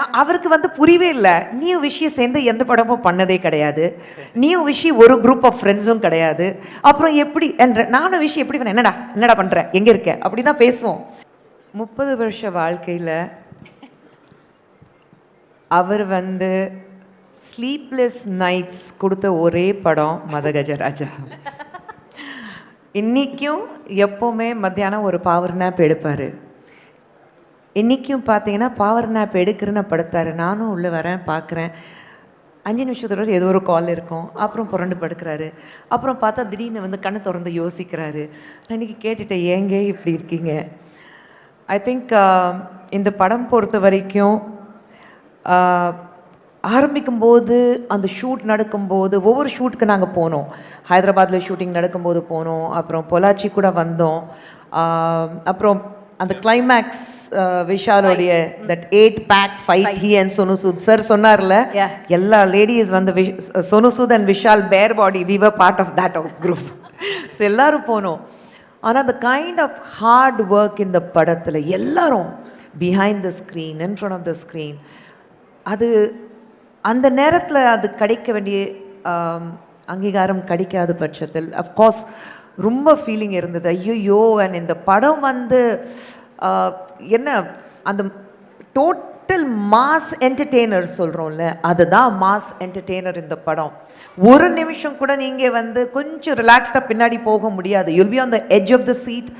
அவருக்கு வந்து புரியவே இல்லை. நியூ விஷயம் சேர்ந்து எந்த படமும் பண்ணதே கிடையாது. நியூ விஷயம் ஒரு குரூப் ஆஃப் ஃப்ரெண்ட்ஸும் கிடையாது. அப்புறம் எப்படி என்ற நானும் விஷயம் எப்படி பண்ண என்னடா என்னடா பண்ணுற எங்கே இருக்க? அப்படி தான் பேசுவோம். முப்பது வருஷ வாழ்க்கையில் அவர் வந்து ஸ்லீப்லெஸ் நைட்ஸ் கொடுத்த ஒரே படம் மதகஜராஜா. இன்னைக்கும் எப்போவுமே மத்தியானம் ஒரு பவர் நேப் எடுப்பார். இன்றைக்கும் பார்த்தீங்கன்னா பவர் நாப் எடுக்கிறேன்னு படுத்தாரு. நானும் உள்ளே வரேன் பார்க்குறேன் அஞ்சு நிமிஷத்தோட ஏதோ ஒரு கால் இருக்கும். அப்புறம் புரண்டு படுக்கிறாரு. அப்புறம் பார்த்தா திடீர்னு வந்து கண்ணை திறந்து யோசிக்கிறாரு. நான் இன்னைக்கு கேட்டுட்டேன் ஏங்க இப்படி இருக்கீங்க? ஐ திங்க் uh, இந்த படம் பொறுத்த வரைக்கும் uh, ஆரம்பிக்கும்போது அந்த ஷூட் நடக்கும்போது ஒவ்வொரு ஷூட்டுக்கு நாங்கள் போனோம். ஹைதராபாத்தில் ஷூட்டிங் நடக்கும்போது போனோம். அப்புறம் பொள்ளாச்சி கூட வந்தோம். அப்புறம் அந்த climax விஷாலோடைய that eight pack fight he and Sonu Sood sir சொன்னார்ல. எல்லா லேடிஸ் வந்து விஷ் சோனு சூத் அண்ட் விஷால் பேர் பாடி we were part of that group so எல்லாரும் போனோம். ஆனால் அந்த கைண்ட் ஆஃப் ஹார்ட் ஒர்க் இந்த படத்தில் எல்லாரும் behind the screen in front of the screen அது அந்த நேரத்தில் அது கிடைக்க வேண்டிய ஆம், அங்கீகாரம் கிடைக்காத பட்சத்தில் அஃப்கோர்ஸ் ரொம்ப ஃபீலிங் இருந்தது. ஐயோ அண்ட் இந்த படம் வந்து என்ன அந்த டோட்டல் மாஸ் என்டர்டெய்னர் சொல்கிறோம்ல அதுதான் மாஸ் என்டர்டெய்னர் இந்த படம். ஒரு நிமிஷம் கூட நீங்கள் வந்து கொஞ்சம் ரிலாக்ஸ்டாக பின்னாடி போக முடியாது. You'll be on the edge of the seat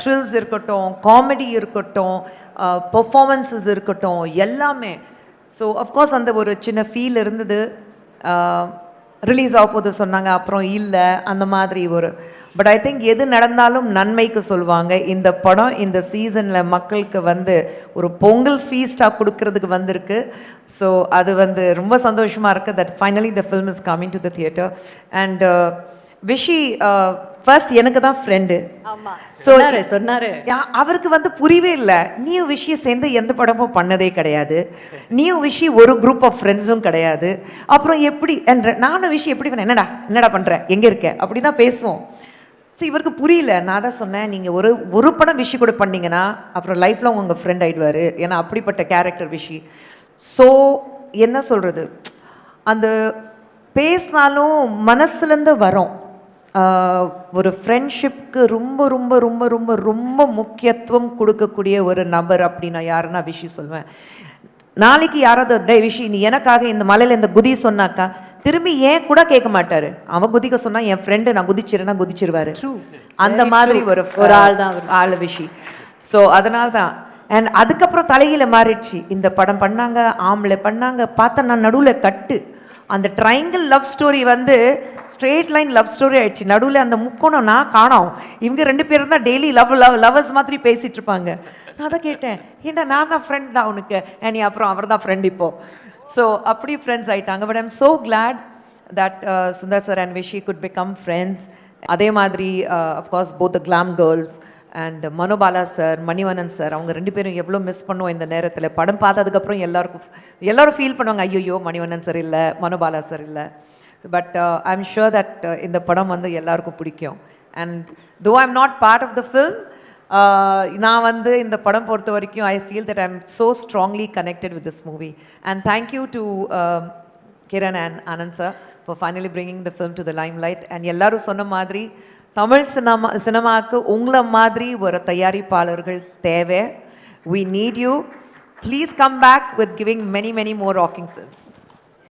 thrills இருக்கட்டும் காமெடி இருக்கட்டும் பர்ஃபாமன்ஸஸ் இருக்கட்டும் எல்லாமே. ஸோ அஃப்கோர்ஸ் அந்த ஒரு சின்ன ஃபீல் இருந்தது. ரிலீஸ் ஆக போது சொன்னாங்க அப்புறம் இல்லை அந்த மாதிரி ஒரு. பட் ஐ திங்க் எது நடந்தாலும் நன்மைக்கு சொல்லுவாங்க இந்த படம் இந்த சீசனில் மக்களுக்கு வந்து ஒரு பொங்கல் ஃபீஸ்டாக கொடுக்கறதுக்கு வந்திருக்கு. ஸோ அது வந்து ரொம்ப சந்தோஷமாக இருக்குது that finally the film is coming to the theatre and Vishi first எனக்கு தான் ஃப்ரெண்டு சொன்னாரு சொன்னாரு. யா- அவருக்கு வந்து புரியவே இல்லை. நியூ விஷயம் சேர்ந்து எந்த படமும் பண்ணதே கிடையாது. நியூ விஷயம் ஒரு குரூப் ஆஃப் ஃப்ரெண்ட்ஸும் கிடையாது. அப்புறம் எப்படி என்ற நானும் விஷயம் எப்படி பண்ண என்னடா என்னடா பண்ற எங்க இருக்க அப்படி தான் பேசுவோம். ஸோ இவருக்கு புரியல. நான் தான் சொன்னேன் நீங்கள் ஒரு ஒரு படம் விஷயம் கூட பண்ணீங்கன்னா அப்புறம் லைஃப்ல உங்கள் ஃப்ரெண்ட் ஆயிடுவார். ஏன்னா அப்படிப்பட்ட கேரக்டர் விஷி. ஸோ என்ன சொல்கிறது அந்த பேசினாலும் மனசுலேருந்து வரோம். ஒரு ஃப்ரெண்ட்ஷிப்க்கு ரொம்ப ரொம்ப ரொம்ப ரொம்ப ரொம்ப முக்கியத்துவம் கொடுக்கக்கூடிய ஒரு நபர் அப்படின்னா யாருன்னா விஷி சொல்வேன். நாளைக்கு யாராவது டே விஷி நீ எனக்காக இந்த மலையில இந்த குதி சொன்னாக்கா திரும்பி ஏன் கூட கேட்க மாட்டாரு? அவன் குதிக்க சொன்னா என் ஃப்ரெண்டு நான் குதிச்சிருன்னா குதிச்சிருவாரு. அந்த மாதிரி ஒரு ஒரு ஆள் தான். ஆள் விஷி. ஸோ அதனால தான். அண்ட் அதுக்கப்புறம் தலையில மாறிடுச்சு. இந்த படம் பண்ணாங்க ஆம்பளை பண்ணாங்க பார்த்தா நான் நடுவில் கட்டு. அந்த ட்ரைங்கிள் லவ் ஸ்டோரி வந்து ஸ்ட்ரெயிட் லைன் லவ் ஸ்டோரி ஆயிடுச்சு. நடுவில் அந்த முக்கோணம் நான் காணோம். இவங்க ரெண்டு பேரும் தான் டெய்லி லவ் லவ் லவர்ஸ் மாதிரி பேசிகிட்டு இருப்பாங்க. நான் தான் கேட்டேன் ஏண்டா நான் தான் ஃப்ரெண்ட் தான் அவனுக்கு நீ அப்புறம் அவர் தான் ஃப்ரெண்ட் இப்போ? ஸோ அப்படி ஃப்ரெண்ட்ஸ் ஆயிட்டாங்க. But I'm so glad that Sundar sir and Vishi good become friends அதே மாதிரி of course both the glam girls and Manobala sir Manivannan sir அவங்க ரெண்டு பேரும் எவ்வளோ மிஸ் பண்ணுவோம் இந்த நேரத்தில். படம் பார்த்ததுக்கப்புறம் எல்லாருக்கும் எல்லோரும் ஃபீல் பண்ணுவாங்க ஐயோ மணிவண்ணன் சார் இல்லை மனோபாலா சார் இல்லை. But I am sure that இந்த படம் வந்து எல்லாருக்கும் பிடிக்கும். And though I'm not part of the film நான் வந்து இந்த படம் பொறுத்த வரைக்கும் I feel that I am so strongly connected with this movie and thank you to Kiran and Anand sir for finally bringing the film to the limelight and எல்லாரும் சொன்ன மாதிரி Tamil cinema சினிமாவுக்கு உங்களை மாதிரி ஒரு தயாரிப்பாளர்கள் தேவை. We need you please come back with giving many many more rocking films